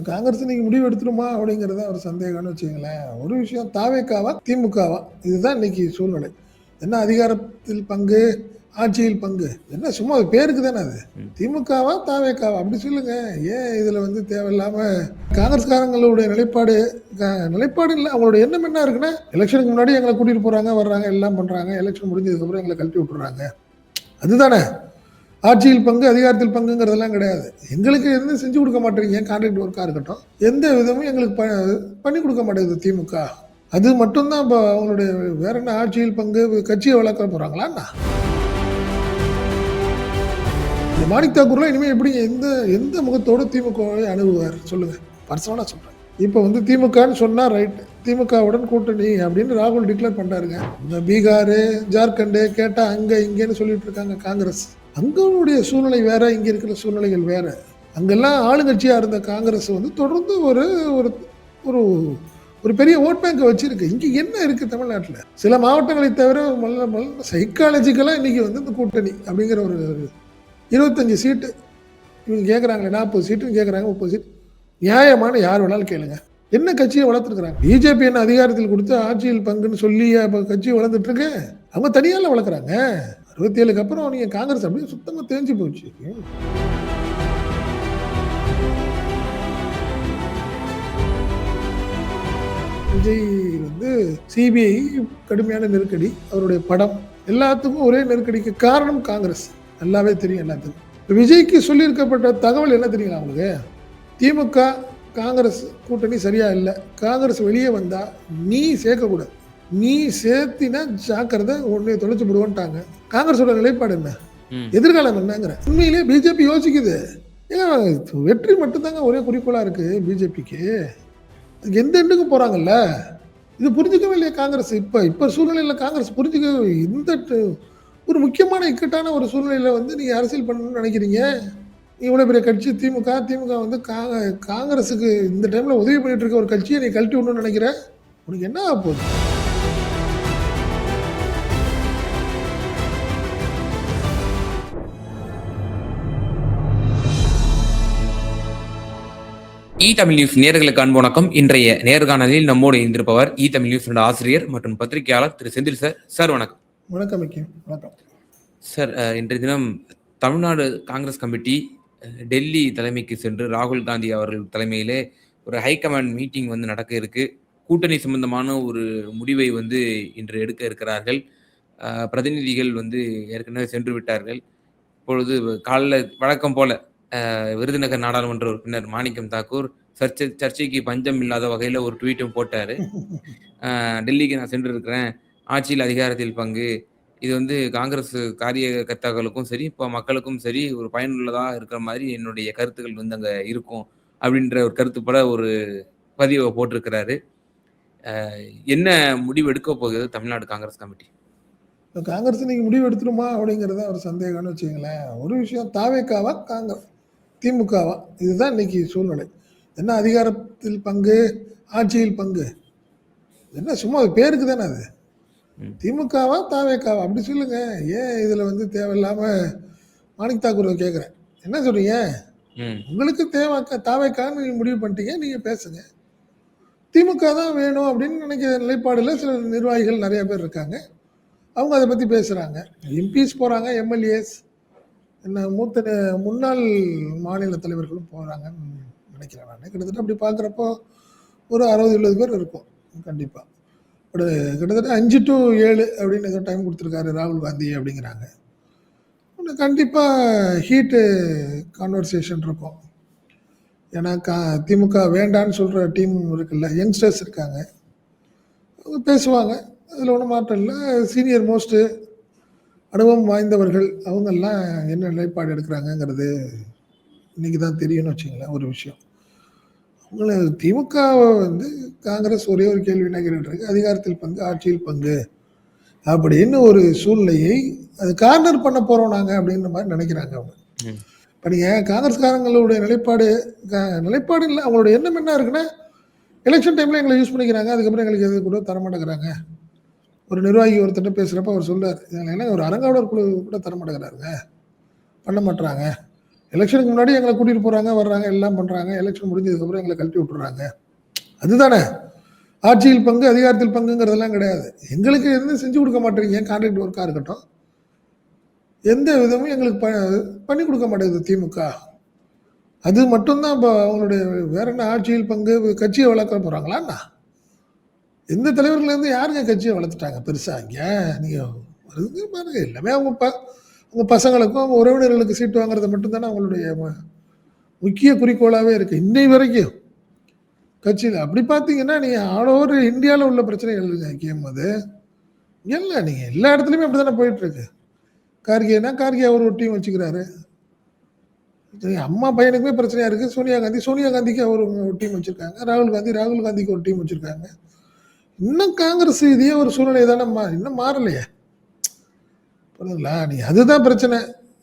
இப்போ காங்கிரஸ் இன்னைக்கு முடிவு எடுத்துருமா அப்படிங்கிறத ஒரு சந்தேகம்னு வச்சுங்களேன் ஒரு விஷயம் தாவேக்காவா திமுகவா? இதுதான் இன்னைக்கு சூழ்நிலை. என்ன அதிகாரத்தில் பங்கு ஆட்சியில் பங்கு? என்ன சும்மா அது பேருக்கு தானே அது? திமுகவா தாவேக்காவா? அப்படி சொல்லுங்க. ஏன் இதில் வந்து தேவையில்லாம காங்கிரஸ்காரங்களுடைய நிலைப்பாடு க- நிலைப்பாடு இல்லை. அவங்களோட எண்ணம் என்ன இருக்குன்னா எலெக்ஷனுக்கு முன்னாடி எங்களை கூட்டிகிட்டு போகிறாங்க வர்றாங்க எல்லாம் பண்ணுறாங்க எலெக்ஷன் முடிஞ்சதுக்கப்புறம் எங்களை கழட்டி விட்டுறாங்க. அதுதானே? ஆட்சியில் பங்கு அதிகாரத்தில் பங்குங்கிறதெல்லாம் கிடையாது. எங்களுக்கு எந்த செஞ்சு கொடுக்க மாட்டேறீங்க. கான்ட்ராக்ட் ஒர்க்காக இருக்கட்டும். எந்த விதமும் எங்களுக்கு ப பண்ணி கொடுக்க மாட்டேங்குது திமுக. அது மட்டும்தான் இப்போ அவங்களுடைய வேற என்ன ஆட்சியில் பங்கு கட்சியை வளர்க்க போகிறாங்களாண்ணா இந்த மாணிக் தாக்கூர்லாம் இனிமேல் எப்படி எந்த எந்த முகத்தோடு திமுகவை அணுகுவார்? சொல்லுங்கள் பர்சனலாக சொல்கிறேன் இப்போ வந்து திமுகன்னு சொன்னால் ரைட் திமுகவுடன் கூட்டணி அப்படின்னு ராகுல் டிக்ளேர் பண்ணுறாருங்க இந்த பீகார் ஜார்க்கண்டு கேட்டால் அங்கே இங்கேன்னு சொல்லிட்டு இருக்காங்க காங்கிரஸ். அங்களுடைய சூழ்நிலை வேற இங்கே இருக்கிற சூழ்நிலைகள் வேற. அங்கெல்லாம் ஆளுங்கட்சியாக இருந்த காங்கிரஸ் வந்து தொடர்ந்து ஒரு ஒரு ஒரு ஒரு பெரிய ஓட் பேங்கை வச்சிருக்கு. இங்கே என்ன இருக்கு தமிழ்நாட்டில்? சில மாவட்டங்களை தவிர மல்ல மல்ல சைக்காலஜிக்கலாக இன்றைக்கி வந்து இந்த கூட்டணி அப்படிங்கிற ஒரு இருபத்தஞ்சி இருபத்தஞ்சு சீட்டு. இவங்க கேட்குறாங்களே நாற்பது சீட்டுன்னு கேட்குறாங்க முப்பது சீட் நியாயமான யார் வேணாலும் கேளுங்க. என்ன கட்சியை வளர்த்துருக்குறாங்க? பிஜேபி என்ன அதிகாரத்தில் கொடுத்து ஆட்சியில் பங்குன்னு சொல்லி அப்போ கட்சியை வளர்ந்துட்டு அவங்க தனியால வளர்க்குறாங்க. அறுபத்தி ஏழுக்கு அப்புறம் நீங்கள் காங்கிரஸ் அப்படியே சுத்தமாக தெரிஞ்சு போச்சு. விஜய் வந்து சிபிஐ கடுமையான நெருக்கடி அவருடைய படம் எல்லாத்துக்கும் ஒரே நெருக்கடிக்கு காரணம் காங்கிரஸ். நல்லாவே தெரியும் எல்லாத்துக்கும். விஜய்க்கு சொல்லியிருக்கப்பட்ட தகவல் என்ன தெரியுங்களா அவங்களுக்கு திமுக காங்கிரஸ் கூட்டணி சரியா இல்லை. காங்கிரஸ் வெளியே வந்தால் நீ சேர்க்கக்கூடாது. நீ சேர்த்தினா ஜாக்கிரதை உன்னை தொலைச்சு விடுவோன்ட்டாங்க. காங்கிரஸோட நிலைப்பாடு என்ன. எதிர்காலம் என்னங்கிற. உண்மையிலேயே பிஜேபி யோசிக்குது. ஏங்க வெற்றி மட்டும்தாங்க ஒரே குறிக்கோளா இருக்கு பிஜேபிக்கு. அதுக்கு எந்த எண்டுக்கும் போறாங்கல்ல? இது புரிஞ்சுக்கவே இல்லையா காங்கிரஸ். இப்ப இப்ப சூழ்நிலையில காங்கிரஸ் புரிஞ்சுக்க இந்த ஒரு முக்கியமான இக்கட்டான ஒரு சூழ்நிலையில வந்து நீங்க அரசியல் பண்ணணும்னு நினைக்கிறீங்க. இவ்வளவு பெரிய கட்சி திமுக திமுக வந்து கா- காங்கிரஸுக்கு இந்த டைம்ல உதவி பண்ணிட்டு இருக்க ஒரு கட்சியை நீ கழட்டி விடணும்னு நினைக்கிற? உனக்கு என்ன ஆகப் போகுது? இ தமிழ் நியூஸ் நேர்களுக்கு அன்பு வணக்கம். இன்றைய நேர்காணலில் நம்மோடு இருந்திருப்பவர் இ தமிழ் நியூஸ் ஆசிரியர் மற்றும் பத்திரிகையாளர் திரு செந்தில் சார். சார் வணக்கம். வணக்கம் வணக்கம். சார் இன்றைய தினம் தமிழ்நாடு காங்கிரஸ் கமிட்டி டெல்லி தலைமைக்கு சென்று ராகுல் காந்தி அவர்கள் தலைமையிலே ஒரு ஹைகமாண்ட் மீட்டிங் வந்து நடக்க இருக்கு. கூட்டணி சம்பந்தமான ஒரு முடிவை வந்து இன்று எடுக்க இருக்கிறார்கள். பிரதிநிதிகள் வந்து ஏற்கனவே சென்று விட்டார்கள். இப்பொழுது காலைல வழக்கம் போல விருதுநகர் நாடாளுமன்ற உறுப்பினர் மாணிக்கம் தாக்கூர் சர்ச்சை சர்ச்சைக்கு பஞ்சம் இல்லாத வகையில ஒரு ட்வீட்டும் போட்டாரு. டெல்லிக்கு நான் சென்று இருக்கிறேன் ஆட்சியில் அதிகாரத்தில் பங்கு. இது வந்து காங்கிரஸ் காரியகர்த்தாக்களுக்கும் சரி இப்போ மக்களுக்கும் சரி ஒரு பயனுள்ளதா இருக்கிற மாதிரி என்னுடைய கருத்துக்கள் வந்து அங்க இருக்கும் அப்படின்ற ஒரு கருத்துப்பட ஒரு பதிவை போட்டிருக்கிறாரு. என்ன முடிவு எடுக்க போகுது தமிழ்நாடு காங்கிரஸ் கமிட்டி? காங்கிரஸ் நீங்க முடிவு எடுத்துருமா அப்படிங்கிறத ஒரு சந்தேகம்னு வச்சுங்களேன் ஒரு விஷயம் தாவேக்காவா காங்கிரஸ் திமுகவா? இதுதான் இன்னைக்கு சூழ்நிலை. என்ன அதிகாரத்தில் பங்கு ஆட்சியில் பங்கு? என்ன சும்மா அது பேருக்கு தானே அது. திமுகவா தாவேக்காவா? அப்படி சொல்லுங்க. ஏன் இதுல வந்து தேவையில்லாம மாணிக் தாக்கூரை கேட்குறேன் என்ன சொல்றீங்க? உங்களுக்கு தேவை தாவேக்கான்னு நீங்க முடிவு பண்ணிட்டீங்க நீங்க பேசுங்க. திமுக தான் வேணும் அப்படின்னு நினைக்கிற நிலைப்பாடுல சில நிர்வாகிகள் நிறைய பேர் இருக்காங்க. அவங்க அதை பத்தி பேசுறாங்க. எம்பிஸ் போறாங்க எம்எல்ஏஸ். என்ன மூத்த முன்னாள் மாநில தலைவர்களும் போகிறாங்கன்னு நினைக்கிறேன் நான். கிட்டத்தட்ட அப்படி பார்க்குறப்போ ஒரு அறுபது எழுபது பேர் இருக்கும். கண்டிப்பாக ஒரு கிட்டத்தட்ட அஞ்சு டு ஏழு அப்படின்னு ஏதோ டைம் கொடுத்துருக்காரு ராகுல் காந்தி அப்படிங்கிறாங்க. இன்னும் கண்டிப்பாக ஹீட்டு கான்வர்சேஷன் இருக்கும். ஏன்னா கா திமுக வேண்டான்னு சொல்கிற டீம் இருக்குல்ல யங்ஸ்டர்ஸ் இருக்காங்க. அவங்க பேசுவாங்க. அதில் ஒன்றும் மாற்றம் இல்லை. சீனியர் மோஸ்ட்டு அனுபவம் வாய்ந்தவர்கள் அவங்கெல்லாம் என்ன நிலைப்பாடு எடுக்கிறாங்கங்கிறது இன்னைக்கு தான் தெரியும்னு வச்சுங்களேன் ஒரு விஷயம். அவங்கள திமுக வந்து காங்கிரஸ் ஒரே ஒரு கேள்வி என்ன கேட்டுட்டு இருக்கு அதிகாரத்தில் பங்கு ஆட்சியில் பங்கு அப்படின்னு ஒரு சூழ்நிலையை அது கார்னர் பண்ண போறோம் நாங்க அப்படின்ற மாதிரி நினைக்கிறாங்க அவங்க. இப்போ நீங்கள் காங்கிரஸ்காரங்களுடைய நிலைப்பாடு நிலைப்பாடு இல்லை அவங்களோட எண்ணம் என்ன இருக்குன்னா எலெக்ஷன் டைமில் எங்களை யூஸ் பண்ணிக்கிறாங்க அதுக்கப்புறம் எங்களுக்கு எது கூட தர மாட்டேங்கிறாங்க ஒரு நிர்வாகி ஒருத்தட்ட பேசுகிறப்ப அவர் சொல்றார் இதில் என்ன ஒரு அரங்காவலர் குழு கூட தர மாட்டேங்கிறாருங்க. பண்ண மாட்டுறாங்க எலெக்ஷனுக்கு முன்னாடி எங்களை கூட்டிட்டு போறாங்க வர்றாங்க எல்லாம் பண்றாங்க. எலெக்ஷன் முடிஞ்சதுக்கப்புறம் எங்களை கழட்டி விட்டுறாங்க. அதுதானே. ஆட்சியில் பங்கு அதிகாரத்தில் பங்குங்கிறதெல்லாம் கிடையாது. எங்களுக்கு எதுவும் செஞ்சு கொடுக்க மாட்டேறீங்க. கான்ட்ராக்ட் ஒர்க்காக இருக்கட்டும். எந்த விதமும் எங்களுக்கு ப பண்ணி கொடுக்க மாட்டேங்குது திமுக. அது மட்டும்தான் இப்போ அவங்களுடைய வேற என்ன ஆட்சியில் பங்கு கட்சியை வளர்க்க போகிறாங்களாண்ணா எந்த தலைவர்கள்லேருந்து யாருங்க கட்சியை வளர்த்துட்டாங்க? பெருசாக இங்கே நீங்கள் வருது பாருங்க எல்லாமே அவங்க ப அவங்க பசங்களுக்கும் அவங்க உறவினர்களுக்கு சீட்டு வாங்குறது மட்டும்தானே அவங்களுடைய முக்கிய குறிக்கோளாகவே இருக்குது இன்னை வரைக்கும் கட்சியில் அப்படி பார்த்தீங்கன்னா நீங்கள் ஆல் ஓவர் இந்தியாவில் உள்ள பிரச்சனைகள் இருக்குங்க கேம் அது. இல்லை நீங்கள் எல்லா இடத்துலையுமே அப்படி தானே போயிட்டுருக்கு கார்கேனா கார்கே அவர் ஒரு டீம் வச்சுக்கிறாரு. அம்மா பையனுக்குமே பிரச்சனையாக இருக்குது சோனியா காந்தி சோனியா காந்திக்கு அவர் ஒரு டீம் வச்சுருக்காங்க. ராகுல் காந்தி ராகுல் காந்திக்கு ஒரு டீம் வச்சுருக்காங்க. இன்னும் காங்கிரஸ் இதே ஒரு சூழ்நிலை தானே மா இன்னும் மாறலையே. புரியுதுங்களா? நீ அதுதான் பிரச்சனை.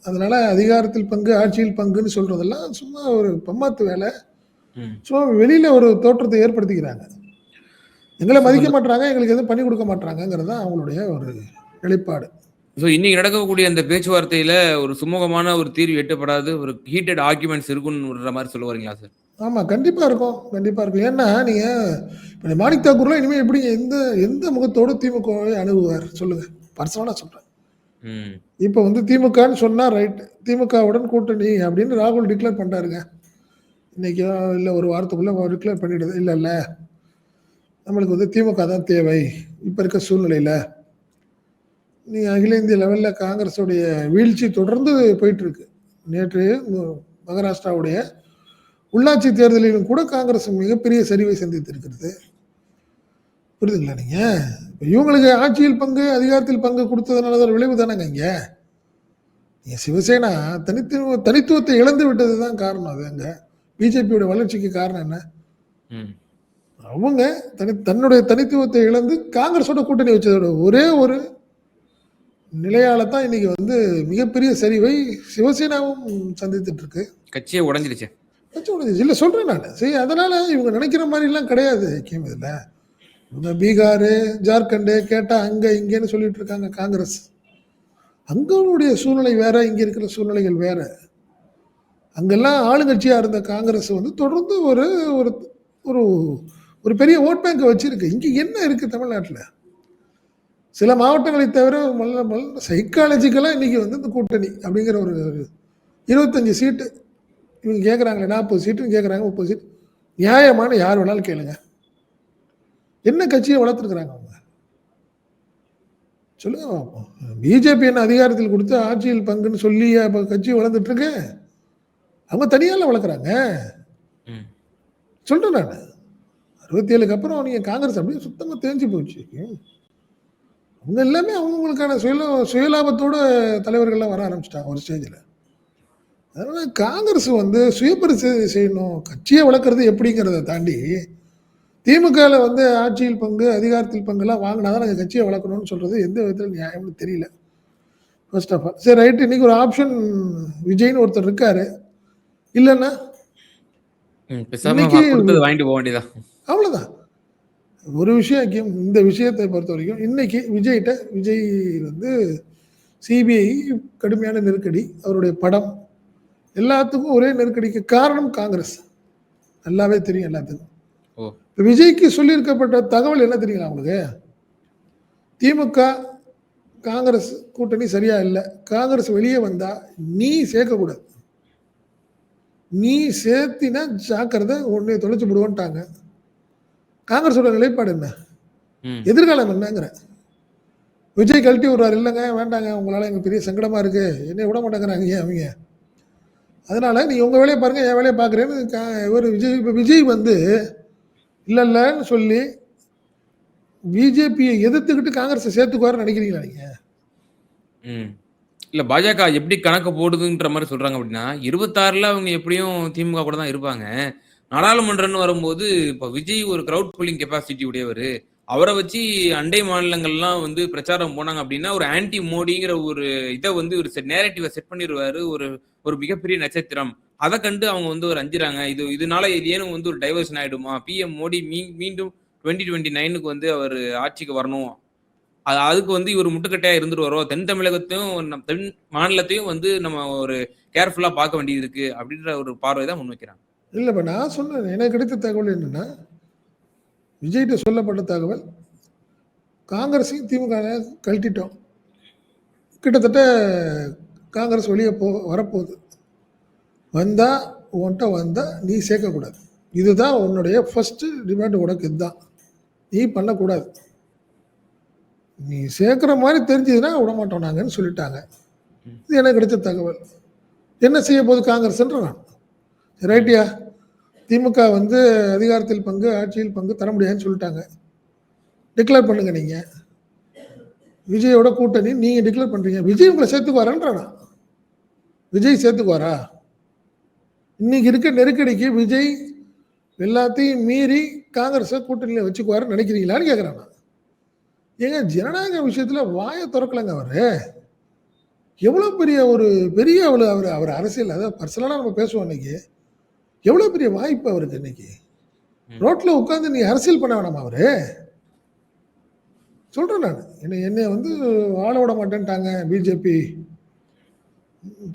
அதனால அதிகாரத்தில் பங்கு ஆட்சியில் பங்குன்னு சொல்றதெல்லாம் சும்மா ஒரு பம்மாத்து வேலை. சும்மா வெளியில ஒரு தோற்றத்தை ஏற்படுத்திக்கிறாங்க. எங்களை மதிக்க மாட்டாங்க எங்களுக்கு எதுவும் பண்ணி கொடுக்க மாட்டாங்கிறது தான் அவங்களுடைய ஒரு நிலைப்பாடு. ஸோ இன்னைக்கு நடக்கக்கூடிய அந்த பேச்சுவார்த்தையில ஒரு சுமூகமான ஒரு தீர்வு எட்டப்படாது ஒரு ஹீட்டட் ஆர்குமெண்ட்ஸ் இருக்குன்ற மாதிரி சொல்ல வரீங்களா சார் ஆமாம் கண்டிப்பாக இருக்கும். கண்டிப்பாக இருக்கும். ஏன்னா நீங்கள் இப்போ மாணிக் தாக்கூர்லாம் இனிமேல் எப்படி எந்த எந்த முகத்தோடு திமுகவை அணுகுவார்? சொல்லுங்கள் பர்சனலாக சொல்கிறேன் இப்போ வந்து திமுகன்னு சொன்னால் ரைட் திமுகவுடன் கூட்டணி அப்படின்னு ராகுல் டிக்ளேர் பண்ணிட்டாருங்க. இன்னைக்கு இல்லை ஒரு வாரத்துக்குள்ளே டிக்ளேர் பண்ணிடுது. இல்லை இல்லை. நம்மளுக்கு வந்து திமுக தான் தேவை. இப்போ இருக்க சூழ்நிலையில். நீ அகில இந்திய லெவலில் காங்கிரஸுடைய வீழ்ச்சி தொடர்ந்து போயிட்டு இருக்கு. நேற்று மகாராஷ்டிராவுடைய உள்ளாட்சி தேர்தலிலும் கூட காங்கிரஸ் மிகப்பெரிய சரிவை சந்தித்திருக்கிறது. புரியுதுங்களா நீங்க? இப்ப இவங்களுக்கு ஆட்சியில் பங்கு அதிகாரத்தில் பங்கு கொடுத்ததுனால தான் விளைவு தானேங்க இங்க? நீங்க சிவசேனா தனித்துவ தனித்துவத்தை இழந்து விட்டது தான் காரணம் அது அங்க. பிஜேபியோட வளர்ச்சிக்கு காரணம் என்ன? ம். அவங்க தனி தன்னுடைய தனித்துவத்தை இழந்து காங்கிரஸோட கூட்டணி வச்சதோட ஒரே ஒரு நிலையால தான் இன்னைக்கு வந்து மிகப்பெரிய சரிவை சிவசேனாவும் சந்தித்துட்டு இருக்கு. கட்சியே உடஞ்சிருச்சு. கட்சி உடைஞ்சிச்சு. இல்ல சொல்றேன் நான். சரி அதனால இவங்க நினைக்கிற மாதிரிலாம் கிடையாது கேம் இதுல. இவங்க பீகார் ஜார்க்கண்டு கேட்டா அங்க இங்கேன்னு சொல்லிட்டு இருக்காங்க காங்கிரஸ். அங்கனுடைய சூழ்நிலை வேற இங்க இருக்கிற சூழ்நிலைகள் வேற. அங்கெல்லாம் ஆளுங்கட்சியா இருந்த காங்கிரஸ் வந்து தொடர்ந்து ஒரு ஒரு ஒரு ஒரு பெரிய ஓட் பேங்கை வச்சிருக்கு. இங்க என்ன இருக்கு தமிழ்நாட்டில்? சில மாவட்டங்களை தவிர மல்ல மல்ல சைக்காலஜிக்கலாக இன்னைக்கு வந்து இந்த கூட்டணி அப்படிங்கிற ஒரு இருபத்தஞ்சு சீட்டு இவங்க கேட்குறாங்களே நாற்பது சீட்டுன்னு கேட்குறாங்க முப்பது சீட் நியாயமான யார் வேணாலும் கேளுங்க. என்ன கட்சியை வளர்த்துருக்குறாங்க அவங்க? சொல்லுங்க பார்ப்போம் பிஜேபி என்ன அதிகாரத்தில் கொடுத்து ஆட்சியில் பங்குன்னு சொல்லி அப்போ கட்சி வளர்ந்துட்டு இருக்கு? அவங்க தனியால வளர்க்குறாங்க. ம். சொல்றேன் நான். அறுபத்தி ஏழுக்கு அப்புறம் நீங்க காங்கிரஸ் அப்படியே சுத்தமா தேஞ்சு போச்சு. அவங்க எல்லாமே அவங்களுக்கான சுய சுயலாபத்தோட தலைவர்கள்லாம் வர ஆரம்பிச்சிட்டாங்க ஒரு ஸ்டேஜில் அதனால காங்கிரஸ் வந்து சுயபரிசோதனை செய்யணும் கட்சியை வளர்க்குறது எப்படிங்கிறத தாண்டி திமுகவில் வந்து ஆட்சியில் பங்கு அதிகாரத்தில் பங்குலாம் வாங்கினா தான் நாங்கள் கட்சியை வளர்க்கணும்னு சொல்றது எந்த விதத்தில் நியாயம்னு தெரியல. ஃபர்ஸ்ட் ஆஃப் ஆல் சரி ரைட்டு இன்னைக்கு ஒரு ஆப்ஷன் விஜய்னு ஒருத்தர் இருக்காரு. இல்லைன்னா வாங்கிட்டு போக அவ்வளோதான் ஒரு விஷயம் இந்த விஷயத்தை பொறுத்த வரைக்கும் இன்னைக்கு விஜய்கிட்ட விஜய் வந்து சிபிஐ கடுமையான நெருக்கடி அவருடைய படம் எல்லாத்துக்கும் ஒரே நெருக்கடிக்கு காரணம் காங்கிரஸ். நல்லாவே தெரியும் எல்லாத்துக்கும். இப்ப விஜய்க்கு சொல்லியிருக்கப்பட்ட தகவல் என்ன தெரியுங்களா உங்களுக்கு? திமுக காங்கிரஸ் கூட்டணி சரியா இல்லை. காங்கிரஸ் வெளியே வந்தா நீ சேர்க்கக்கூடாது. நீ சேர்த்தினா ஜாக்கிரதை உன்னை தொலைச்சு விடுவோன்ட்டாங்க காங்கிரஸோட நிலைப்பாடு என்ன? எதிர்காலம் என்னங்கிற. விஜய் கழட்டி விடுறாரு. இல்லைங்க வேண்டாங்க உங்களால எங்க பெரிய சங்கடமா இருக்கு. என்னை விட மாட்டேங்கிறாங்க அவங்க? அதனால் நீ உங்கள் வேலையை பாருங்கள் என் வேலையை பார்க்குறேன்னு ஒரு இவர் விஜய் இப்போ விஜய் வந்து இல்லை இல்லைன்னு சொல்லி பிஜேபியை எதிர்த்துக்கிட்டு காங்கிரஸை சேர்த்துக்குவாருன்னு நினைக்கிறீங்களா நீங்க? ம். இல்ல பாஜக எப்படி கணக்கு போடுதுன்ற மாதிரி சொல்றாங்க அப்படின்னா இருபத்தாறுல அவங்க எப்படியும் திமுக கூட தான் இருப்பாங்க. நாடாளுமன்றம்னு வரும்போது இப்போ விஜய் ஒரு கிரவுட் புல்லிங் கெப்பாசிட்டி உடையவர். அவரை வச்சு அண்டை மாநிலங்கள்லாம் வந்து பிரச்சாரம் போனாங்க அப்படின்னா ஒரு ஆன்டி மோடிங்கிற ஒரு இதை வந்து ஒரு நேரட்டிவை செட் பண்ணிடுவாரு. ஒரு ஒரு மிகப்பெரிய நட்சத்திரம். அதை கண்டு அவங்க வந்து ஒரு அஞ்சுறாங்க. இது இதனால இது ஏனும் வந்து ஒரு டைவர்ஷன் ஆயிடுமா? பிஎம் மோடி மீ மீண்டும் டுவெண்ட்டி டுவெண்ட்டி நைனுக்கு வந்து அவர் ஆட்சிக்கு வரணும். அது அதுக்கு வந்து இவர் முட்டுக்கட்டையா இருந்துட்டு வரோம் தென் தமிழகத்தையும் நம்ம தென் மாநிலத்தையும் வந்து நம்ம ஒரு கேர்ஃபுல்லா பார்க்க வேண்டியது இருக்கு. அப்படின்ற ஒரு பார்வை தான் முன்வைக்கிறாங்க இல்லை இப்போ நான் சொன்னேன். எனக்கு கிடைத்த தகவல் என்னன்னா விஜய்கிட்ட சொல்லப்பட்ட தகவல் காங்கிரஸையும் திமுக கழட்டிட்டோம். கிட்டத்தட்ட காங்கிரஸ் வெளியே போ வரப்போகுது. வந்தால் உன்கிட்ட வந்தால் நீ சேர்க்கக்கூடாது. இதுதான் உன்னுடைய ஃபஸ்ட்டு டிமாண்ட் உனக்கு இதுதான். நீ பண்ணக்கூடாது. நீ சேர்க்குற மாதிரி தெரிஞ்சதுன்னா விட மாட்டோம் நாங்கன்னு சொல்லிட்டாங்க. இது எனக்கு கிடைச்ச தகவல். என்ன செய்ய போகுது காங்கிரஸ்ன்ற நான். ரைட்டியா திமுக வந்து அதிகாரத்தில் பங்கு ஆட்சியில் பங்கு தர முடியாதுன்னு சொல்லிட்டாங்க. டிக்ளேர் பண்ணுங்க நீங்கள் விஜயோட கூட்டணி நீங்கள் டிக்ளேர் பண்ணுறீங்க விஜய் உங்களை சேர்த்துக்குவாரன்றானா விஜய் சேர்த்துக்குவாரா? இன்னைக்கு இருக்க நெருக்கடிக்கு விஜய் எல்லாத்தையும் மீறி காங்கிரஸை கூட்டணியில் வச்சுக்குவாருன்னு நினைக்கிறீங்களான்னு கேட்குறேன் நான். ஏங்க ஜனநாயக விஷயத்துல வாயை திறக்கலங்க அவரு. எவ்வளோ பெரிய ஒரு பெரிய அவ்வளோ அவர் அவர் அரசியல் அதாவது பர்சனலாக நம்ம பேசுவோம் இன்னைக்கு. எவ்வளோ பெரிய வாய்ப்பு அவருக்கு இன்னைக்கு. ம். ரோட்ல உட்காந்து நீ அரசியல் பண்ண வேணாமா அவரு? சொல்றேன் நான். என்னை என்னை வந்து வாழ விட மாட்டேன்ட்டாங்க பிஜேபி.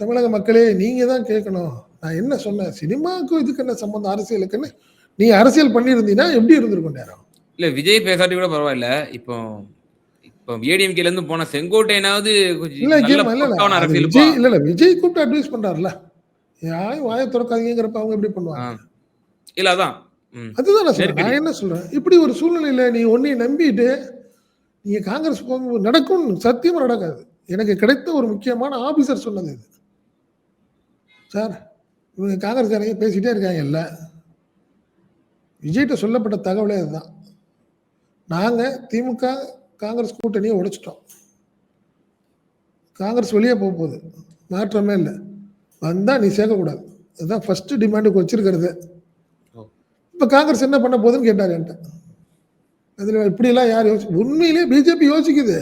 தமிழக மக்களே நீங்க தான் கேட்கணும். நான் என்ன சொன்னேன்? சினிமாவுக்கும் இதுக்கு என்ன சம்பந்தம்? அரசியலுக்குன்னு நீ அரசியல் பண்ணியிருந்தீங்கன்னா எப்படி இருந்திருக்கும் நேரம்? இல்ல விஜய் பேசாட்டி கூட பரவாயில்ல. இப்போ இப்போ ஏடிஎம்கேல இருந்து போன செங்கோட்டையனாவது இல்ல விஜய் இல்ல இல்ல. விஜய் கூப்பிட்டு அட்வைஸ் பண்றாருல யாரையும் வாயை திறக்காதீங்கிறப்ப அவங்க எப்படி பண்ணுவாங்க? இல்ல அதான். அதுதான் நான் சொல்றேன். நான் என்ன சொல்றேன்? இப்படி ஒரு சூழ்நிலையில நீ ஒன்னையும் நம்பிட்டு நீங்க காங்கிரஸ் போக நடக்கும் சத்தியமா நடக்காது. எனக்கு கிடைத்த ஒரு முக்கியமான ஆபீசர் சொன்னது இது. சார் இவங்க காங்கிரஸ்காரங்க பேசிட்டே இருக்காங்கல்ல விஜய்கிட்ட சொல்லப்பட்ட தகவலே அதுதான் நாங்கள் திமுக காங்கிரஸ் கூட்டணியை உடைச்சிட்டோம். காங்கிரஸ் வெளியே போக போகுது. மாற்றமே இல்லை. வந்தால் நீ சேர்க்கக்கூடாது. அதுதான் ஃபஸ்ட்டு டிமாண்டுக்கு வச்சிருக்கிறது. இப்போ காங்கிரஸ் என்ன பண்ண போகுதுன்னு கேட்டார் என்கிட்ட. அதில் இப்படியெல்லாம் யார் யோசி உண்மையிலே பிஜேபி யோசிக்குது.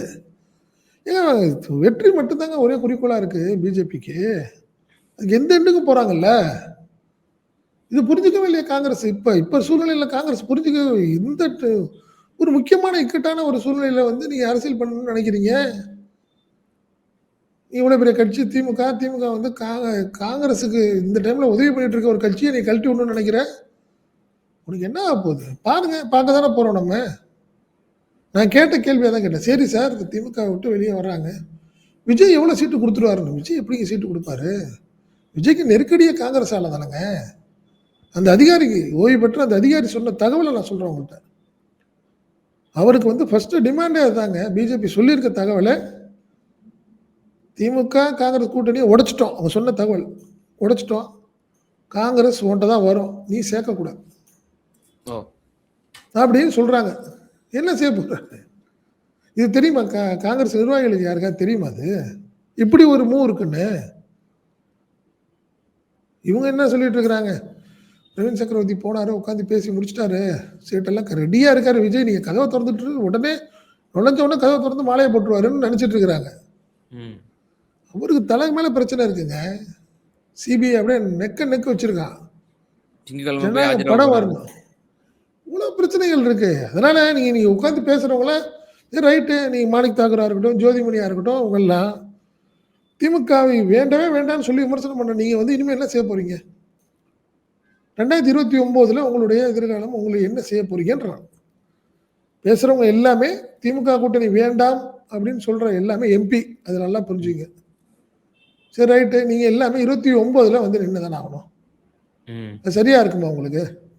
ஏங்க வெற்றி மட்டும்தாங்க ஒரே குறிக்கோளாக இருக்குது பிஜேபிக்கு? அதுக்கு எந்த எண்டுக்கும் போகிறாங்கல்ல இது புரிஞ்சுக்கவே இல்லையா காங்கிரஸ். இப்போ இப்போ சூழ்நிலையில் காங்கிரஸ் புரிஞ்சுக்க இந்த ட- ஒரு முக்கியமான இக்கட்டான ஒரு சூழ்நிலையில் வந்து நீங்கள் அரசியல் பண்ணணும்னு நினைக்கிறீங்க? இவ்வளோ பெரிய கட்சி திமுக திமுக வந்து கா- காங்கிரஸுக்கு இந்த டைமில் உதவி பண்ணிட்டு இருக்க ஒரு கட்சியை நீ கழட்டி விடணும்னு நினைக்கிற? உனக்கு என்ன ஆக போகுது? பாருங்க பார்க்க தானே போகிறோம் நம்ம. நான் கேட்ட கேள்வியாக தான் கேட்டேன். சரி சார் திமுக விட்டு வெளியே வர்றாங்க. விஜய் எவ்வளோ சீட்டு கொடுத்துருவாருன்னு விஜய் எப்படிங்க சீட்டு கொடுப்பாரு? விஜய்க்கு நெருக்கடியே காங்கிரஸ் ஆள தானேங்க. அந்த அதிகாரிக்கு ஓய்வு பெற்ற அந்த அதிகாரி சொன்ன தகவலை நான் சொல்கிறேன் உங்கள்கிட்ட அவருக்கு வந்து ஃபர்ஸ்ட் டிமாண்டே அதுதாங்க பிஜேபி சொல்லியிருக்க தகவலை திமுக காங்கிரஸ் கூட்டணியை உடைச்சிட்டோம். அவங்க சொன்ன தகவல். உடைச்சிட்டோம். காங்கிரஸ் உன்ட்ட தான் வரும். நீ சேர்க்கக்கூடாது. அப்படின்னு சொல்றாங்க. என்ன செய்ய போறாரு இது தெரியுமா? கா காங்கிரஸ் நிர்வாகிகளுக்கு யாருக்காவது தெரியுமா அது? இப்படி ஒரு மூவ் இருக்குன்னு. இவங்க என்ன சொல்லிட்டு இருக்கிறாங்க? பிரவீன் சக்கரவர்த்தி போனாரு உட்காந்து பேசி முடிச்சிட்டாரு. சீட்டெல்லாம் ரெடியா இருக்காரு விஜய். நீங்க கதவை திறந்துட்டு உடனே நுழைஞ்ச உடனே கதவை திறந்து மாலையை போட்டுருவாருன்னு நினைச்சிட்டு இருக்கிறாங்க. அவருக்கு தலைக்கு மேல பிரச்சனை இருக்குங்க. சிபிஐ அப்படியே நெக்க நெக்க வச்சிருக்கான். படம். வரணும். இவ்வளோ பிரச்சனைகள் இருக்கு. அதனால நீங்க நீங்க உட்காந்து பேசுறவங்கள ரைட்டு நீங்க மாணிக் தாக்கூரா இருக்கட்டும் ஜோதிமணியா இருக்கட்டும் அவங்கெல்லாம் திமுகவை வேண்டவே வேண்டாம்னு சொல்லி விமர்சனம் பண்ண நீங்க வந்து இனிமேல் என்ன செய்ய போறீங்க? ரெண்டாயிரத்தி இருபத்தி ஒன்பதுல உங்களுடைய எதிர்காலம் உங்களுக்கு என்ன செய்ய போறீங்கன்றான் பேசுறவங்க எல்லாமே திமுக கூட்டணி வேண்டாம் அப்படின்னு சொல்ற எல்லாமே எம்பி. அது நல்லா புரிஞ்சுங்க. சரி ரைட்டு நீங்க எல்லாமே இருபத்தி ஒன்பதுல வந்து நின்று தானே ஆகணும். ம். அது சரியா இருக்குமா உங்களுக்கு?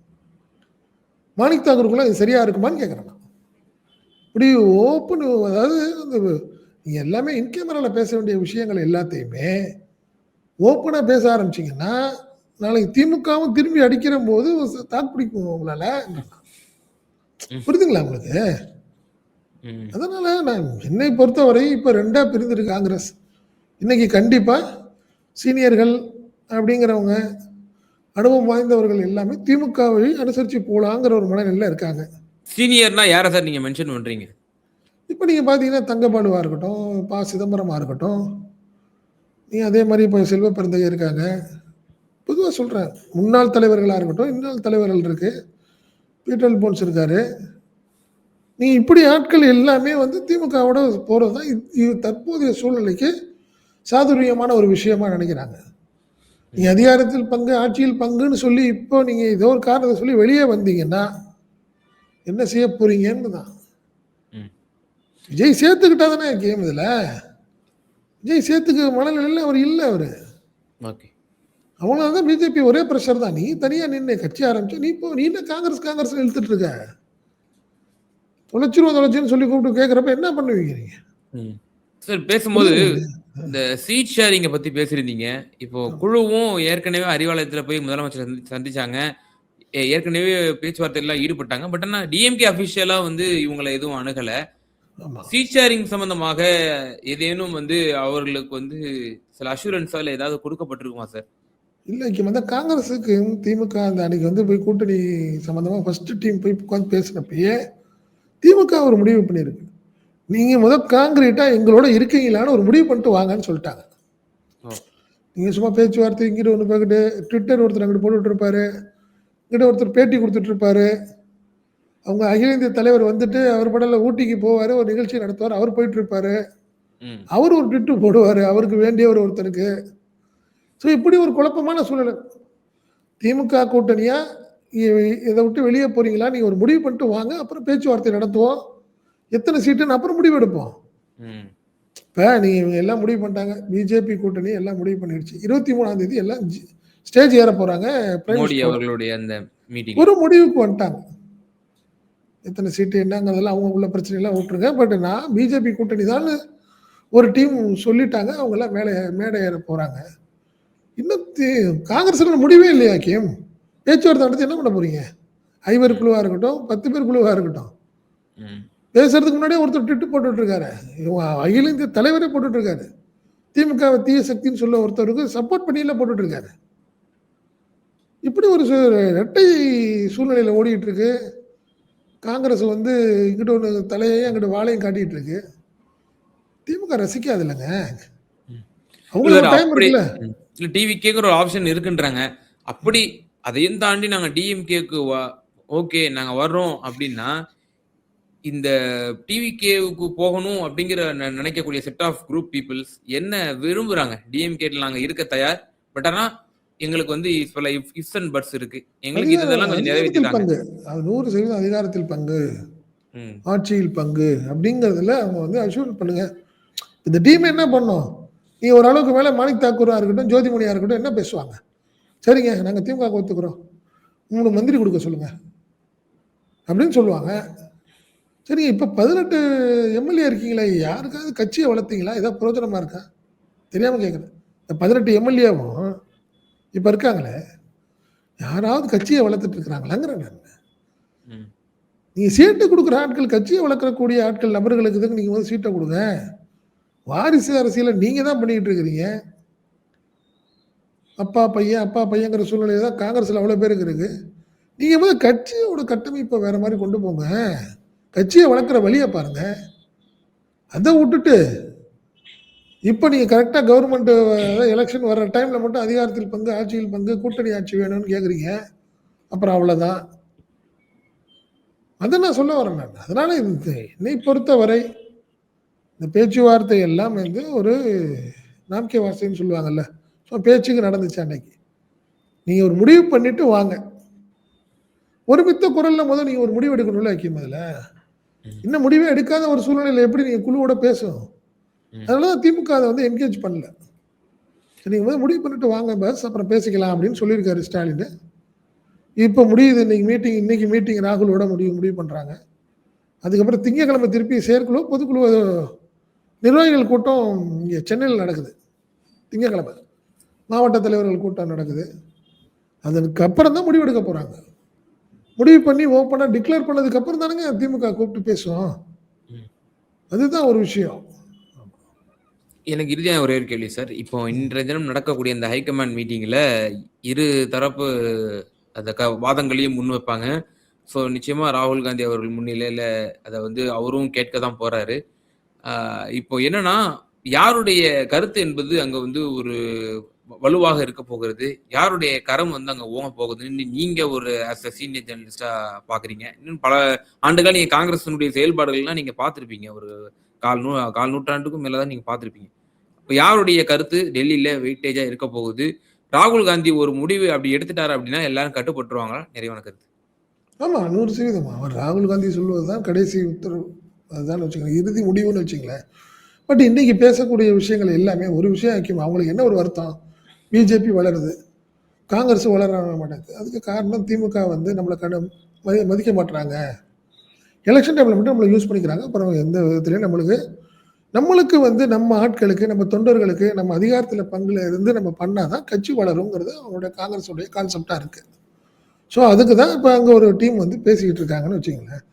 மாணிக் தாக்கூருக்குள்ள இது சரியா இருக்குமான்னு கேட்குறேன் நான் இப்படி ஓப்பன் அதாவது இந்த எல்லாமே இன் கேமராவில் பேச வேண்டிய விஷயங்கள் எல்லாத்தையுமே ஓப்பனாக பேச ஆரம்பிச்சீங்கன்னா நாளைக்கு திமுகவும் திரும்பி அடிக்கிற போது தாக்கு பிடிக்கும் உங்களால. புரியுதுங்களா உங்களுக்கு? அதனால நான் என்னை பொறுத்தவரை இப்போ ரெண்டா பிரிந்திருக்கு காங்கிரஸ். இன்னைக்கு கண்டிப்பா சீனியர்கள் அப்படிங்கிறவங்க அனுபவம் வாய்ந்தவர்கள் எல்லாமே திமுகவை அனுசரித்து போலாங்கிற ஒரு மனநிலையில் இருக்காங்க. சீனியர்னா யாரை சார் நீங்க மென்ஷன் பண்றீங்க? இப்போ நீங்கள் பார்த்தீங்கன்னா தங்கபாலுவாக இருக்கட்டும் பா சிதம்பரமாக இருக்கட்டும் நீ அதே மாதிரி இப்போ செல்வ பெருந்தகை இருக்காங்க. பொதுவாக சொல்கிறேன் முன்னாள் தலைவர்களாக இருக்கட்டும் இன்னாள் தலைவர்கள் இருக்கு. பீட்டர் போன்ஸ் இருக்காரு. நீ இப்படி ஆட்கள் எல்லாமே வந்து திமுகவோட போகிறது தான் தற்போதைய சூழ்நிலைக்கு சாதுரியமான ஒரு விஷயமா நினைக்கிறாங்க. நீங்க அதிகாரத்தில் பங்கு ஆட்சியில் பங்குன்னு சொல்லி இப்போ நீங்க ஏதோ ஒரு காரணத்தை சொல்லி வெளியே வந்தீங்கன்னா என்ன செய்ய போறீங்கன்னு தான். விஜய் சேர்த்துக்கிட்டா தானே கேம் இதுல? விஜய் சேர்த்துக்க மனநிலையில் அவர் இல்லை அவர். ஓகே. தான் பிஜேபி ஒரே ப்ரெஷர் தான். நீ தனியா நின்று கட்சி ஆரம்பிச்சு நீ இப்போ நீ என்ன காங்கிரஸ் காங்கிரஸ் இழுத்துட்டு இருக்க? தொலைச்சிருவோம் தொலைச்சின்னு சொல்லி கூப்பிட்டு கேட்குறப்ப என்ன பண்ணுவீங்க நீங்க? ம். சார் பேசும்போது இந்த சீட் ஷேரிங்கை பத்தி பேசியிருந்தீங்க. இப்போ குழுவும் ஏற்கனவே அறிவாலயத்துல போய் முதலமைச்சர் சந்தி- சந்திச்சாங்க. ஏற்கனவே பேச்சுவார்த்தையில ஈடுபட்டாங்க. பட் ஆனா டிஎம்கே அபிஷியலா வந்து இவங்களை எதுவும் அணுகல. சீட் ஷேரிங் சம்பந்தமாக ஏதேனும் வந்து அவர்களுக்கு வந்து சில அஷூரன்ஸா இல்ல ஏதாவது கொடுக்கப்பட்டிருக்குமா சார் இல்லைக்கு வந்து காங்கிரஸுக்கு திமுக அந்த அன்னைக்கு வந்து போய் கூட்டணி சம்மந்தமா ஃபர்ஸ்ட் டீம் போய் உட்காந்து பேசினப்பயே திமுக ஒரு முடிவு பண்ணியிருக்கு. நீங்க முதல் காங்கிரீட்டா எங்களோட இருக்கீங்களான்னு ஒரு முடிவு பண்ணிட்டு வாங்கன்னு சொல்லிட்டாங்க. ஓ. நீங்க சும்மா பேச்சுவார்த்தை இங்கிட்ட ஒன்று பார்க்கிட்டு ட்விட்டர் ஒருத்தர் அங்கிட்டு போட்டுட்டு இருப்பாரு. இங்கிட்ட ஒருத்தர் பேட்டி கொடுத்துட்டு இருப்பாரு. அவங்க அகில இந்திய தலைவர் வந்துட்டு அவர் படல ஊட்டிக்கு போவாரு ஒரு நிகழ்ச்சி நடத்துவார் அவர் போயிட்டு இருப்பாரு. ம். அவர் ஒரு ட்விட்டு போடுவார் அவருக்கு வேண்டியவர் ஒருத்தருக்கு. ஸோ இப்படி ஒரு குழப்பமான சூழ்நிலை திமுக கூட்டணியா இ- இதை விட்டு வெளியே போறீங்களா நீங்க ஒரு முடிவு பண்ணிட்டு வாங்க அப்புறம் பேச்சுவார்த்தை நடத்துவோம். எத்தனை சீட்டுன்னு அப்புறம் முடிவு எடுப்போம். இப்போ நீங்க இவங்க எல்லாம் முடிவு பண்ணிட்டாங்க. பிஜேபி கூட்டணி எல்லாம் முடிவு பண்ணிடுச்சு. இருபத்தி மூணாம் தேதி எல்லாம் ஸ்டேஜ் ஏற போறாங்க. அவர்களுடைய அந்த மீட்டிங் ஒரு முடிவுக்கு வந்துட்டாங்க. எத்தனை சீட்டு என்னங்கிறதெல்லாம் அவங்க உள்ள பிரச்சனை எல்லாம் விட்டுருங்க. பட் நான் பிஜேபி கூட்டணி தான் ஒரு டீம் சொல்லிட்டாங்க. அவங்க எல்லாம் மேலே மேடை ஏற போறாங்க. இன்னும் காங்கிரஸ்ல முடிவே இல்லையா கேம்? பேச்சுவார்த்தை நடத்தி என்ன பண்ண போறீங்க? ஐவர் குழுவா இருக்கட்டும் பத்து பேர் குழுவா இருக்கட்டும். பேசுறதுக்கு முன்னாடியே ஒருத்தர் ட்விட்டு இவங்க அகில இந்திய தலைவரே போட்டுட்டு இருக்காரு திமுக தீய சக்தின்னு சொல்ல ஒருத்தருக்கு சப்போர்ட் பண்ணியில போட்டுட்டு இருக்காரு இப்படி ஒரு இரட்டை சூழ்நிலையில ஓடிட்டு இருக்கு காங்கிரஸ் வந்து இங்கிட்ட ஒன்று தலையையும் அங்கிட்ட வாழையும் காட்டிட்டு இருக்கு திமுக ரசிக்காது இல்லைங்க அவங்களுக்கு டைம் இருக்குல்ல. இல்ல டிவி கேக்குற ஒரு ஆப்ஷன் இருக்குன்றாங்க. அப்படி அதையும் தாண்டி நாங்க டிஎம்கேக்கு ஓகே நாங்க வர்றோம் அப்படின்னா இந்த டிவிகேவுக்கு போகணும் அப்படிங்கிற நினைக்கக்கூடிய செட் ஆஃப் குரூப் பீப்புள்ஸ் என்ன விரும்புறாங்க? டிஎம்கேல நாங்க இருக்க தயார். பட் ஆனா எங்களுக்கு வந்து பல இஃப்ஸ் அண்ட் பட்ஸ் இருக்கு. எங்களுக்கு இதெல்லாம் கொஞ்சம் நிறைவேற்றிட்டாங்க அது நூறு சதவீதம் அதிகாரத்தில் பங்கு. ஆட்சியில் பங்கு அப்படிங்கிறதுல அவங்க வந்து அஷூர் பண்ணுங்க. இந்த டீம் என்ன பண்ணும்? நீ ஓரளவுக்கு மேலே மாணிக் தாக்கூரா இருக்கட்டும் ஜோதிமணியா இருக்கட்டும் என்ன பேசுவாங்க? சரிங்க நாங்கள் திமுக ஒத்துக்கிறோம். மூணு மந்திரி கொடுக்க சொல்லுங்க. அப்படின்னு சொல்லுவாங்க. சரி இப்போ பதினெட்டு எம்எல்ஏ இருக்கீங்களே யாருக்காவது கட்சியை வளர்த்தீங்களா? ஏதாவது பிரயோஜனமா இருக்கா? தெரியாம கேட்குறேன் இந்த பதினெட்டு எம்எல்ஏவும் இப்போ இருக்காங்களே யாராவது கட்சியை வளர்த்துட்டு இருக்கிறாங்களாங்கிறேன் நான் ம். நீங்க சீட்டு கொடுக்குற ஆட்கள் கட்சியை வளர்க்கக்கூடிய ஆட்கள் நபர்களுக்கு இதுக்கு நீங்க வந்து சீட்டை கொடுங்க? வாரிசு அரசியலை நீங்க தான் பண்ணிக்கிட்டு இருக்கிறீங்க. அப்பா பையன் அப்பா பையங்கிற சூழ்நிலை தான் காங்கிரஸ்ல அவ்வளவு பேருக்கு இருக்கு நீங்க வந்து கட்சியோட கட்டமைப்பை வேற மாதிரி கொண்டு போங்க. கட்சியை வளர்க்குற வழியை பாருங்க. அதை விட்டுட்டு இப்போ நீங்கள் கரெக்டாக கவர்மெண்ட்டு எலெக்ஷன் வர்ற டைமில் மட்டும் அதிகாரத்தில் பங்கு ஆட்சியில் பங்கு கூட்டணி ஆட்சி வேணும்னு கேட்குறீங்க அப்புறம் அவ்வளோதான் அதை நான் சொல்ல வரேன் நான். அதனால் இந்த என்னை பொறுத்தவரை இந்த பேச்சுவார்த்தை எல்லாம் வந்து ஒரு நாம்கே வார்த்தைன்னு சொல்லுவாங்கல்ல. ஸோ பேச்சுக்கு நடந்துச்சு அன்னைக்கு. நீங்கள் ஒரு முடிவு பண்ணிவிட்டு வாங்க. ஒரு மித்த குரல்ல முதல் நீங்கள் ஒரு முடிவு எடுக்கணும்ல வைக்கும் அதில் இன்னும் முடிவே எடுக்காத ஒரு சூழ்நிலையில் எப்படி நீங்கள் குழுவோட பேசும் ம். அதனால தான் திமுக அதை வந்து என்கேஜ் பண்ணல. நீங்கள் வந்து முடிவு பண்ணிட்டு வாங்க பஸ் அப்புறம் பேசிக்கலாம் அப்படின்னு சொல்லியிருக்காரு ஸ்டாலின். இப்போ முடியுது இன்னைக்கு மீட்டிங் இன்னைக்கு மீட்டிங் ராகுலோட முடிவு முடிவு பண்ணுறாங்க அதுக்கப்புறம் திங்கக்கிழமை திருப்பி செயற்குழு பொதுக்குழு நிர்வாகிகள் கூட்டம் இங்கே சென்னையில் நடக்குது. திங்கக்கிழமை. மாவட்ட தலைவர்கள் கூட்டம் நடக்குது. அதுக்கு அப்புறம் தான் முடிவு எடுக்க போகிறாங்க முடிவு பண்ணி ஓப்பனாக டிக்ளேர் பண்ணதுக்கு அப்புறம் தானேங்க திமுக கூப்பிட்டு பேசுவோம். அதுதான் ஒரு விஷயம். எனக்கு இறுதியான ஒரே ஒரு கேள்வி சார். இப்போ இன்றைய தினம் நடக்கக்கூடிய இந்த ஹைகமாண்ட் மீட்டிங்ல இரு தரப்பு அந்த க வாதங்களையும் முன் வைப்பாங்க. ஸோ நிச்சயமா ராகுல் காந்தி அவர்கள் முன்னிலையில அதை வந்து அவரும் கேட்க தான் போறாரு. ஆஹ் இப்போ என்னன்னா யாருடைய கருத்து என்பது அங்க வந்து ஒரு வலுவாக இருக்க போகிறது. யாருடைய கரம் வந்து அங்கே ஓங்க போகுதுன்னு நீங்க ஒரு அஸ் அ சீனியர் ஜேர்னலிஸ்டா பாக்குறீங்க. இன்னும் பல ஆண்டுகள் நீங்க காங்கிரஸினுடைய செயல்பாடுகள்லாம் நீங்க பார்த்துருப்பீங்க. ஒரு கால் நூ கால் நூற்றாண்டுக்கும் மேலதான் நீங்க பார்த்துருப்பீங்க. இப்போ யாருடைய கருத்து டெல்லியில வெயிட்டேஜா இருக்க போகுது? ராகுல் காந்தி ஒரு முடிவு அப்படி எடுத்துட்டாரு அப்படின்னா எல்லாரும் கட்டுப்பட்டுருவாங்களா? நிறைவான கருத்து. ஆமாம் நூறு சதவீதம். அவர் ராகுல் காந்தி சொல்வது தான் கடைசி உத்தரவு. அதுதான் வச்சுக்கோங்க. இறுதி முடிவுன்னு வச்சுங்களேன் பட் இன்னைக்கு பேசக்கூடிய விஷயங்கள் எல்லாமே ஒரு விஷயம் முக்கியம் அவங்களுக்கு என்ன ஒரு வருத்தம்? பிஜேபி வளருது காங்கிரஸ் வளர மாட்டேங்குது. அதுக்கு காரணம் திமுக வந்து நம்மளை கண்டு மதி மதிக்க மாட்டுறாங்க எலெக்ஷன் டைமில் மட்டும் நம்மளை யூஸ் பண்ணிக்கிறாங்க. அப்புறம் எந்த விதத்துலையும் நம்மளுக்கு நம்மளுக்கு வந்து நம்ம ஆட்களுக்கு நம்ம தொண்டர்களுக்கு நம்ம அதிகாரத்தில் பங்குல இருந்து நம்ம பண்ணாதான் கட்சி வளருங்கிறது அவங்களோட காங்கிரஸோடைய கான்செப்டாக இருக்குது ஸோ அதுக்கு தான் இப்போ அங்கே ஒரு டீம் வந்து பேசிக்கிட்டு இருக்காங்கன்னு வச்சுங்களேன்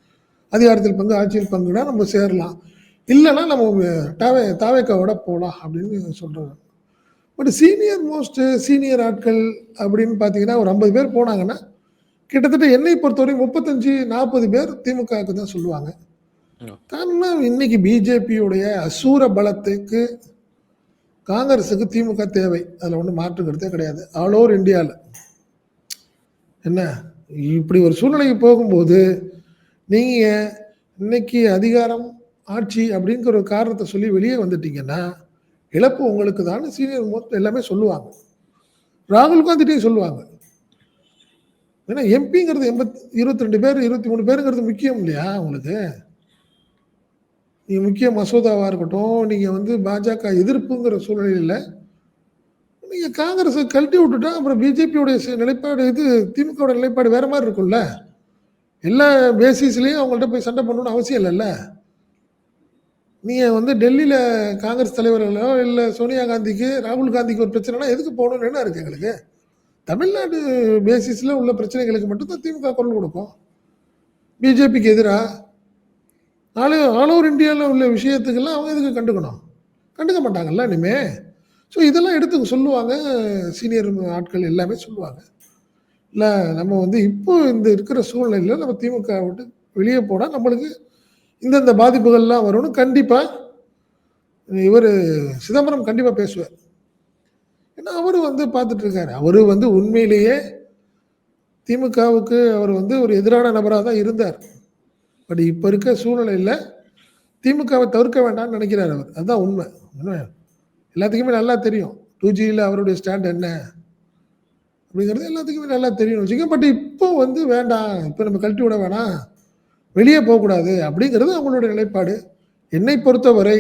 அதிகாரத்தில் பங்கு ஆட்சியில் பங்குனா நம்ம சேரலாம். இல்லைன்னா நம்ம தாவே தாவேக்காவோட போகலாம் அப்படின்னு சொல்கிறோம் பட் சீனியர் மோஸ்ட் சீனியர் ஆட்கள் அப்படின்னு பார்த்தீங்கன்னா ஒரு ஐம்பது பேர் போனாங்கன்னா கிட்டத்தட்ட என்னை பொறுத்தவரை முப்பத்தஞ்சு நாற்பது பேர் திமுகவுக்கு தான் சொல்லுவாங்க. காரணம் இன்னைக்கு பிஜேபியுடைய அசூர பலத்துக்கு காங்கிரஸுக்கு திமுக தேவை. அதில் ஒன்றும் மாற்று கருத்தே கிடையாது. ஆல் ஓவர் இந்தியாவில் என்ன? இப்படி ஒரு சூழ்நிலைக்கு போகும்போது நீங்கள் இன்னைக்கு அதிகாரம் ஆட்சி அப்படிங்கிற ஒரு காரணத்தை சொல்லி வெளியே வந்துட்டீங்கன்னா இழப்பு உங்களுக்கு தான் சீனியர் மோஸ்ட் எல்லாமே சொல்லுவாங்க. ராகுல் காந்திட்டையும் சொல்லுவாங்க. ஏன்னா எம்பிங்கிறது எண்பத்தி இருபத்தி ரெண்டு பேர் இருபத்தி மூணு பேருங்கிறது முக்கியம் இல்லையா உங்களுக்கு? நீங்கள் முக்கிய மசோதாவாக இருக்கட்டும் நீங்கள் வந்து பாஜக எதிர்ப்புங்கிற சூழ்நிலையில் நீங்கள் காங்கிரஸை கழட்டி விட்டுட்டா அப்புறம் பிஜேபியோடைய நிலைப்பாடு இது திமுகவோட நிலைப்பாடு வேறு மாதிரி இருக்கும்ல? எல்லா பேசிஸ்லேயும் அவங்கள்ட்ட போய் சண்டை பண்ணணும்னு அவசியம் இல்லைல்ல? நீங்கள் வந்து டெல்லியில் காங்கிரஸ் தலைவர்களோ இல்லை சோனியா காந்திக்கு ராகுல் காந்திக்கு ஒரு பிரச்சனைனா எதுக்கு போகணும்னு என்ன இருக்குது எங்களுக்கு? தமிழ்நாடு பேசிஸில் உள்ள பிரச்சனைகளுக்கு மட்டும்தான் திமுக குரல் கொடுக்கும். பிஜேபிக்கு எதிராக ஆல் ஆல் ஓவர் இந்தியாவில் உள்ள விஷயத்துக்கெல்லாம் அவங்க எதுக்கு கண்டுக்கணும்? கண்டுக்க மாட்டாங்கல்ல இனிமே. ஸோ இதெல்லாம் எடுத்து சொல்லுவாங்க. சீனியர் ஆட்கள் எல்லாமே சொல்லுவாங்க. இல்லை நம்ம வந்து இப்போ இந்த இருக்கிற சூழ்நிலையில் நம்ம திமுக விட்டு வெளியே போனால் நம்மளுக்கு இந்தந்த பாதிப்புகள்லாம் வரும்னு கண்டிப்பாக இவர் சிதம்பரம் கண்டிப்பாக பேசுவார். ஏன்னா அவர் வந்து பார்த்துட்ருக்காரு. அவர் வந்து உண்மையிலேயே திமுகவுக்கு அவர் வந்து ஒரு எதிரான நபராக தான் இருந்தார். பட் இப்போ இருக்க சூழ்நிலையில் திமுகவை தவிர்க்க வேண்டாம்னு நினைக்கிறார் அவர். அதுதான் உண்மை. உண்மை எல்லாத்துக்குமே நல்லா தெரியும். டூ ஜியில் அவருடைய ஸ்டாண்ட் என்ன? அப்படிங்கிறது எல்லாத்துக்குமே நல்லா தெரியும். வச்சுக்கோங்க பட் இப்போ வந்து வேண்டாம். இப்போ நம்ம கழட்டி விட வேணாம். வெளியே போகக்கூடாது அப்படிங்கிறது அவங்களுடைய நிலைப்பாடு. என்னை பொறுத்தவரை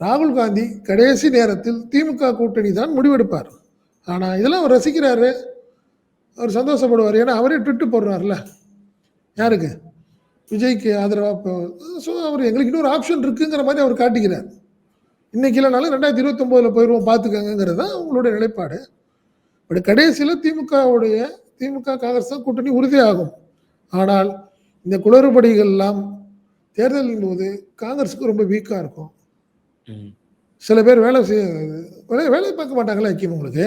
ராகுல் காந்தி கடைசி நேரத்தில் திமுக கூட்டணி தான் முடிவெடுப்பார். ஆனால் இதெல்லாம் அவர் ரசிக்கிறாரு. அவர் சந்தோஷப்படுவார். ஏன்னா அவரே ட்விட்டு போடுறாருல. யாருக்கு? விஜய்க்கு ஆதரவாக ஸோ அவர் எங்களுக்கு இன்னொரு ஆப்ஷன் இருக்குங்கிற மாதிரி அவர் காட்டிக்கிறார். இன்னைக்கு இல்லைனாலும் ரெண்டாயிரத்தி இருபத்தொம்போதில் போயிடுவோம் பார்த்துக்கங்கிறது தான் அவங்களுடைய நிலைப்பாடு. பட் கடைசியில் திமுகவுடைய திமுக காங்கிரஸ் தான் கூட்டணி உறுதியாகும். ஆனால் இந்த குளறுபடிகள் எல்லாம் தேர்தலின் போது காங்கிரஸுக்கு ரொம்ப வீக்காக இருக்கும். சில பேர் வேலை செய்ய வேலை வேலை பார்க்க மாட்டாங்களா ஐக்கியம் உங்களுக்கு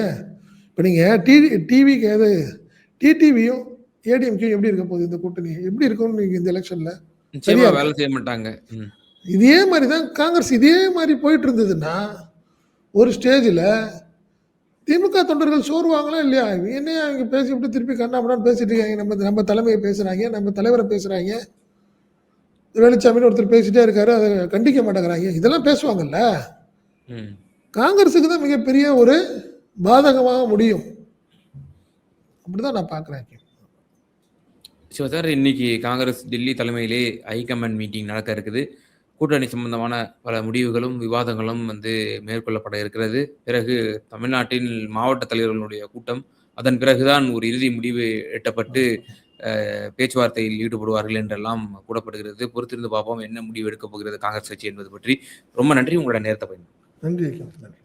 இப்போ நீங்கள் டிவி டிவிக்கு எது டிடிவியும் ஏடிஎம்கே எப்படி இருக்க போகுது இந்த கூட்டணி எப்படி இருக்கும்னு நீங்கள் இந்த எலெக்ஷனில் சரியா வேலை செய்ய மாட்டாங்க. இதே மாதிரி தான் காங்கிரஸ் இதே மாதிரி போயிட்டு இருந்ததுன்னா ஒரு ஸ்டேஜில் திமுக தொண்டர்கள் சோர்வாங்களா இல்லையா? என்ன இவங்க பேசிவிட்டு திருப்பி கண்ணாமடான்னு பேசிட்டு இருக்காங்க? நம்ம நம்ம தலைமையை பேசுகிறாங்க நம்ம தலைவரை பேசுகிறாங்க வேலுச்சாமின்னு ஒருத்தர் பேசிட்டே இருக்காரு அதை கண்டிக்க மாட்டேங்கிறாங்க. இதெல்லாம் பேசுவாங்கல்ல. காங்கிரஸுக்கு தான் மிகப்பெரிய ஒரு பாதகமாக முடியும். அப்படிதான் நான் பார்க்குறேன். சிவா சார் இன்னைக்கு காங்கிரஸ் டெல்லி தலைமையிலே ஹைகமாண்ட் மீட்டிங் நடக்க இருக்குது. கூட்டணி சம்பந்தமான பல முடிவுகளும் விவாதங்களும் வந்து மேற்கொள்ளப்பட இருக்கிறது. பிறகு தமிழ்நாட்டின் மாவட்ட தலைவர்களுடைய கூட்டம் அதன் பிறகுதான் ஒரு இறுதி முடிவு எட்டப்பட்டு பேச்சுவார்த்தையில் ஈடுபடுவார்கள் என்றெல்லாம் கூறப்படுகிறது. பொறுத்திருந்து பார்ப்போம் என்ன முடிவு எடுக்கப் போகிறது காங்கிரஸ் கட்சி என்பது பற்றி. ரொம்ப நன்றி. உங்களோட நேரத்தை பயன் நன்றி நன்றி.